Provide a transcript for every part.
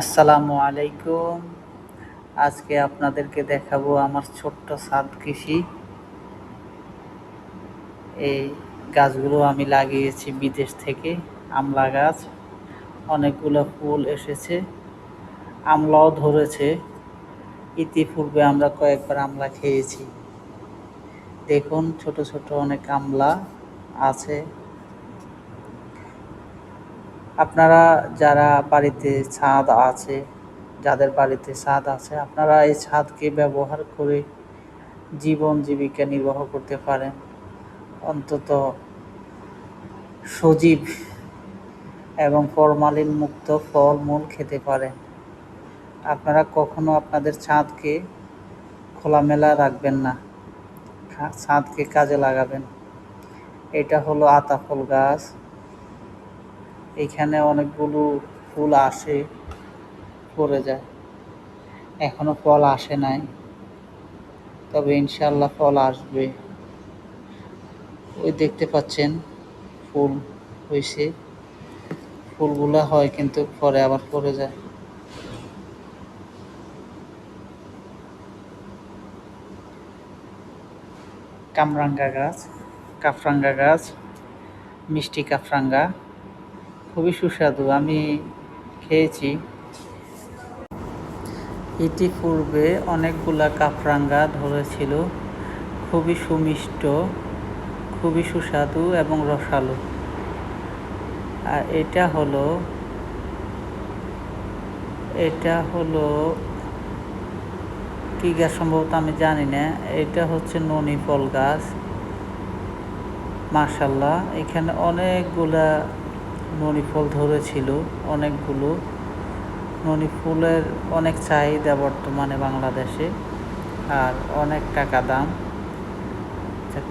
আসসালামু আলাইকুম। আজকে আপনাদেরকে দেখাবো আমার ছোট্ট সাদ কৃষি। এই গাছগুলো আমি লাগিয়েছি বিদেশ থেকে, আমলা গাছ। অনেকগুলো ফুল এসেছে, আমলাও ধরেছে। ইতিপূর্বে আমরা কয়েকবার আমলা খেয়েছি। দেখুন, ছোট ছোট অনেক আমলা আছে। আপনারা যারা বাড়িতে ছাদ আছে, যাদের বাড়িতে ছাদ আছে, আপনারা এই ছাদকে ব্যবহার করে জীবন জীবিকা নির্বাহ করতে পারেন। অন্তত সজীব এবং ফরমালিন মুক্ত ফলমূল খেতে পারেন। আপনারা কখনো আপনাদের ছাদকে খোলামেলা রাখবেন না ছাদকে কাজে লাগাবেন। এটা হলো আতাফল গাছ। এখানে অনেকগুলো ফুল আসে, পড়ে যায়। এখনও ফল আসে নাই। তবে ইনশাল্লাহ ফল আসবে। ওই দেখতে পাচ্ছেন, ফুল হয়েছে ফুলগুলা হয় কিন্তু পরে আবার পড়ে যায়। কামরাঙ্গা গাছ, কাফরাঙ্গা গাছ, মিষ্টি কাফরাঙ্গা। খুবই সুস্বাদু, আমি খেয়েছি। ইতিপূর্বে অনেকগুলা কাফরাঙ্গা ধরেছিল, খুবই সুমিষ্ট, খুবই সুস্বাদু এবং রসালো। আর এটা হলো এটা হলো, কি গাছ সম্ভবত আমি জানি না, এটা হচ্ছে ননি ফল গাছ। মাশাল্লাহ, এখানে অনেকগুলা ননি ফল ধরেছিল অনেকগুলো। ননি ফুলের অনেক চাহিদা বর্তমানে বাংলাদেশে আর অনেক টাকা দাম।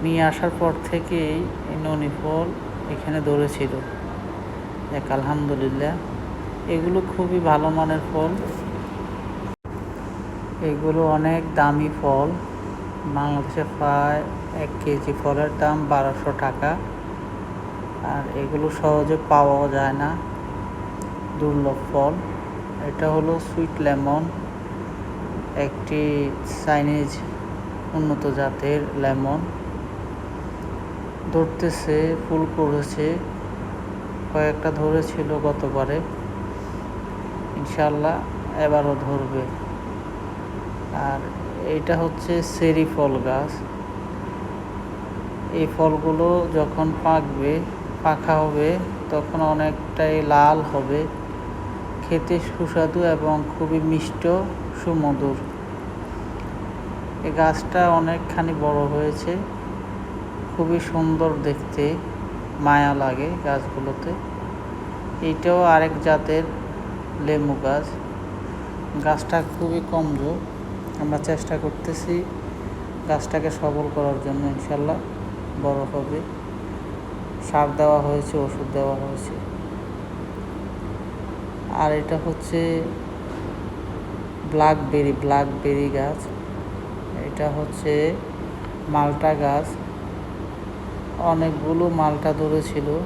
নিয়ে আসার পর থেকেই এই ননি ফল এখানে ধরেছিল। এক আলহামদুলিল্লাহ। এগুলো খুবই ভালো মানের ফল। এগুলো অনেক দামি ফল। বাংলাদেশে প্রায় এক কেজি ফলের দাম বারোশো টাকা। আর এগুলো সহজে পাওয়াও যায় না। দুর্লভ ফল। এটা হলো সুইট লেমন, একটি চাইনিজ উন্নত জাতের লেমন। ধরতেছে, ফুল করেছে, কয়েকটা ধরেছিল গতবারে। ইনশাল্লাহ এবারও ধরবে। আর এটা হচ্ছে সেরি ফল গাছ। এই ফলগুলো যখন পাকবে পাকা হবে, তখন অনেকটাই লাল হবে। খেতে সুস্বাদু এবং খুবই মিষ্ট, সুমধুর। এই গাছটা অনেকখানি বড় হয়েছে। খুবই সুন্দর দেখতে, মায়া লাগে গাছগুলোতে। এইটাও আরেক জাতের লেবু গাছ। গাছটা খুবই কমজোর। আমরা চেষ্টা করতেছি গাছটাকে সবল করার জন্য, ইনশাল্লাহ বড় হবে। সার দেওয়া হয়েছে, ওষুধ দেওয়া হয়েছে। আর এটা হচ্ছে ব্ল্যাকবেরি ব্ল্যাকবেরি গাছ। এটা হচ্ছে মালটা গাছ। অনেকগুলো মালটা ধরেছিল।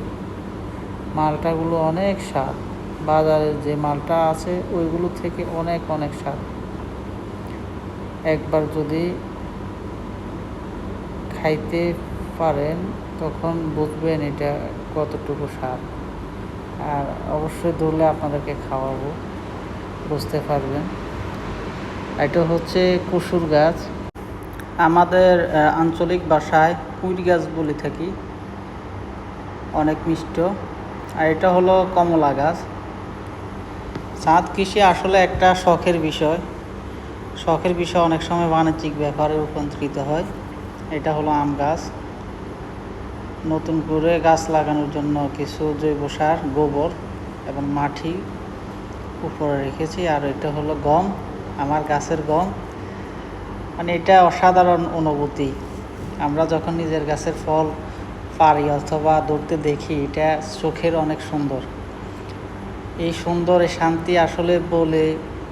মালটাগুলো অনেক স্বাদ বাজারে যে মালটা আছে, ওইগুলো থেকে অনেক অনেক স্বাদ একবার যদি খাইতে পারেন তখন বুঝবেন এটা কতটুকু স্বাদ। আর অবশ্যই ধরলে আপনাদেরকে খাওয়াবো, বুঝতে পারবেন। এটা হচ্ছে কুসুর গাছ। আমাদের আঞ্চলিক ভাষায় কুইট গাছ বলে থাকি। অনেক মিষ্ট। আর এটা হলো কমলা গাছ। চাঁদ কৃষি আসলে একটা শখের বিষয়। শখের বিষয় অনেক সময় বাণিজ্যিক ব্যাপারে রূপান্তরিত হয়। এটা হলো আম গাছ। নতুন করে গাছ লাগানোর জন্য কিছু জৈব সার, গোবর এবং মাটি উপরে রেখেছি। আর এটা হলো গম, আমার গাছের গম। মানে এটা অসাধারণ অনুভূতি। আমরা যখন নিজের গাছের ফল পারি অথবা ধরতে দেখি, এটা চোখের অনেক সুন্দর। এই সুন্দর শান্তি আসলে বলে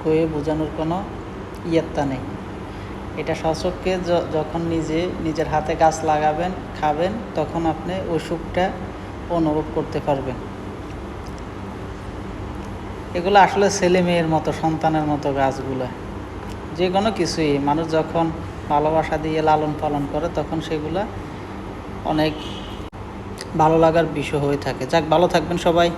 কয়ে বোঝানোর কোনো ইয়ত্তা নেই। এটা সচককে যখন নিজে নিজের হাতে গাছ লাগাবেন, খাবেন, তখন আপনি ওই সুখটা অনুভব করতে পারবেন। এগুলো আসলে ছেলে মেয়ের মতো, সন্তানের মতো গাছগুলো। যে কোনো কিছুই, মানুষ যখন ভালোবাসা দিয়ে লালন পালন করে, তখন সেগুলো অনেক ভালো লাগার বিষয় হয়ে থাকে। যাক, ভালো থাকবেন সবাই।